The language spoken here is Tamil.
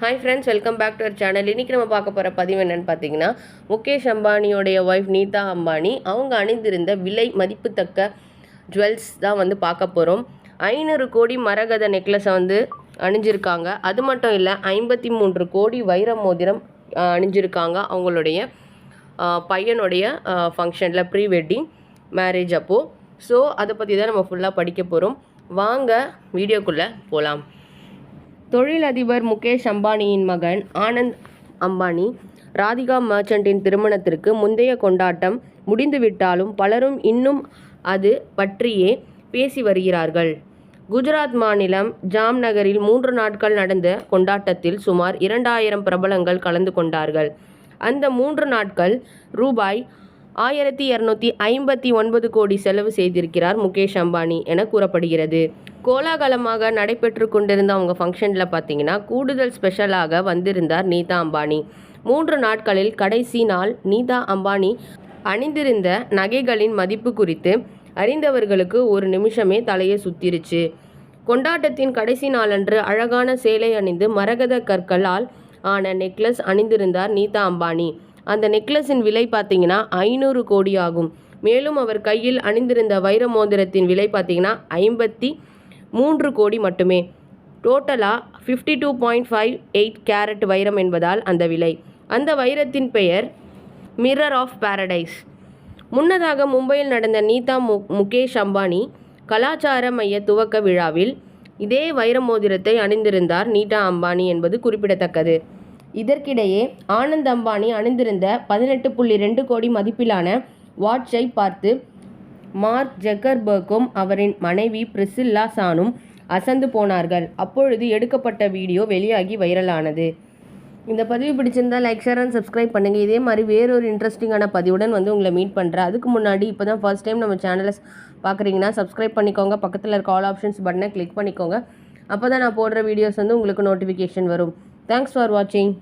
Hi friends welcome back to our channel இன்றைக்கி நம்ம பார்க்க போகிற பதிவு என்னென்னு பார்த்தீங்கன்னா முகேஷ் அம்பானியோடைய ஒய்ஃப் நீதா அம்பானி அவங்க அணிந்திருந்த விலை மதிப்புத்தக்க ஜுவல்ஸ் தான் வந்து பார்க்க போகிறோம் ஐநூறு கோடி மரகத நெக்லஸை வந்து அணிஞ்சிருக்காங்க. அது மட்டும் இல்லை ஐம்பத்தி மூன்று கோடி வைர மோதிரம் அணிஞ்சிருக்காங்க அவங்களுடைய பையனுடைய ஃபங்க்ஷனில் ப்ரீ வெட்டிங் மேரேஜ் அப்போது ஸோ அதை பற்றி தான் நம்ம ஃபுல்லாக படிக்க போகிறோம் வாங்க வீடியோக்குள்ளே போகலாம் தொழிலதிபர் முகேஷ் அம்பானியின் மகன் ஆனந்த் அம்பானி ராதிகா மர்ச்சன்ட்டின் திருமணத்திற்கு முந்தைய கொண்டாட்டம் முடிந்துவிட்டாலும் பலரும் இன்னும் அது பற்றியே பேசி வருகிறார்கள். குஜராத் மாநிலம் ஜாம்நகரில் மூன்று நாட்கள் நடந்த கொண்டாட்டத்தில் சுமார் இரண்டாயிரம் பிரபலங்கள் கலந்து கொண்டார்கள். அந்த மூன்று நாட்கள் ரூபாய் ஆயிரத்தி இரநூத்தி ஐம்பத்தி ஒன்பது கோடி செலவு செய்திருக்கிறார் முகேஷ் அம்பானி என கூறப்படுகிறது. கோலாகலமாக நடைபெற்று கொண்டிருந்த அவங்க ஃபங்க்ஷனில் பார்த்தீங்கன்னா கூடுதல் ஸ்பெஷலாக வந்திருந்தார் நீதா அம்பானி. மூன்று நாட்களில் கடைசி நாள் நீதா அம்பானி அணிந்திருந்த நகைகளின் மதிப்பு குறித்து அறிந்தவர்களுக்கு ஒரு நிமிஷமே தலையை சுத்திருச்சு. கொண்டாட்டத்தின் கடைசி நாளன்று அழகான சேலை அணிந்து மரகத கற்களால் ஆன நெக்லஸ் அணிந்திருந்தார் நீதா அம்பானி. அந்த நெக்லஸின் விலை பார்த்தீங்கன்னா ஐநூறு கோடி ஆகும் மேலும் அவர் கையில் அணிந்திருந்த வைர மோதிரத்தின் விலை பார்த்தீங்கன்னா ஐம்பத்தி மூன்று கோடி மட்டுமே. டோட்டலாக fifty two point five eight carat வைரம் என்பதால் அந்த விலை. அந்த வைரத்தின் பெயர் மிரர் ஆஃப் பாரடைஸ் முன்னதாக மும்பையில் நடந்த நீதா மு முகேஷ் அம்பானி கலாச்சார மைய துவக்க விழாவில் இதே வைர மோதிரத்தை அணிந்திருந்தார் நீதா அம்பானி என்பது குறிப்பிடத்தக்கது. இதற்கிடையே ஆனந்த் அம்பானி அணிந்திருந்த பதினெட்டு புள்ளி ரெண்டு கோடி மதிப்பிலான வாட்சை பார்த்து மார்க் ஜக்கர்பர்க்கும் அவரின் மனைவி பிரிசில்லா சானும் அசந்து போனார்கள். அப்பொழுது எடுக்கப்பட்ட வீடியோ வெளியாகி வைரலானது. இந்த பதிவு பிடிச்சிருந்தா லைக் ஷேர் அண்ட் சப்ஸ்கிரைப் பண்ணுங்கள் இதே மாதிரி வேறொரு இன்ட்ரெஸ்டிங்கான பதிவுடன் வந்து உங்களை மீட் பண்ணுறேன் அதுக்கு முன்னாடி இப்போ தான் ஃபர்ஸ்ட் டைம் நம்ம சேனலை பார்க்குறீங்கன்னா சப்ஸ்கிரைப் பண்ணிக்கோங்க. பக்கத்தில் இருக்க ஆல் ஆப்ஷன்ஸ் பட்டனை கிளிக் பண்ணிக்கோங்க. அப்போ தான் நான் போடுற வீடியோஸ் வந்து உங்களுக்கு நோட்டிஃபிகேஷன் வரும். தேங்க்ஸ் ஃபார் வாட்சிங்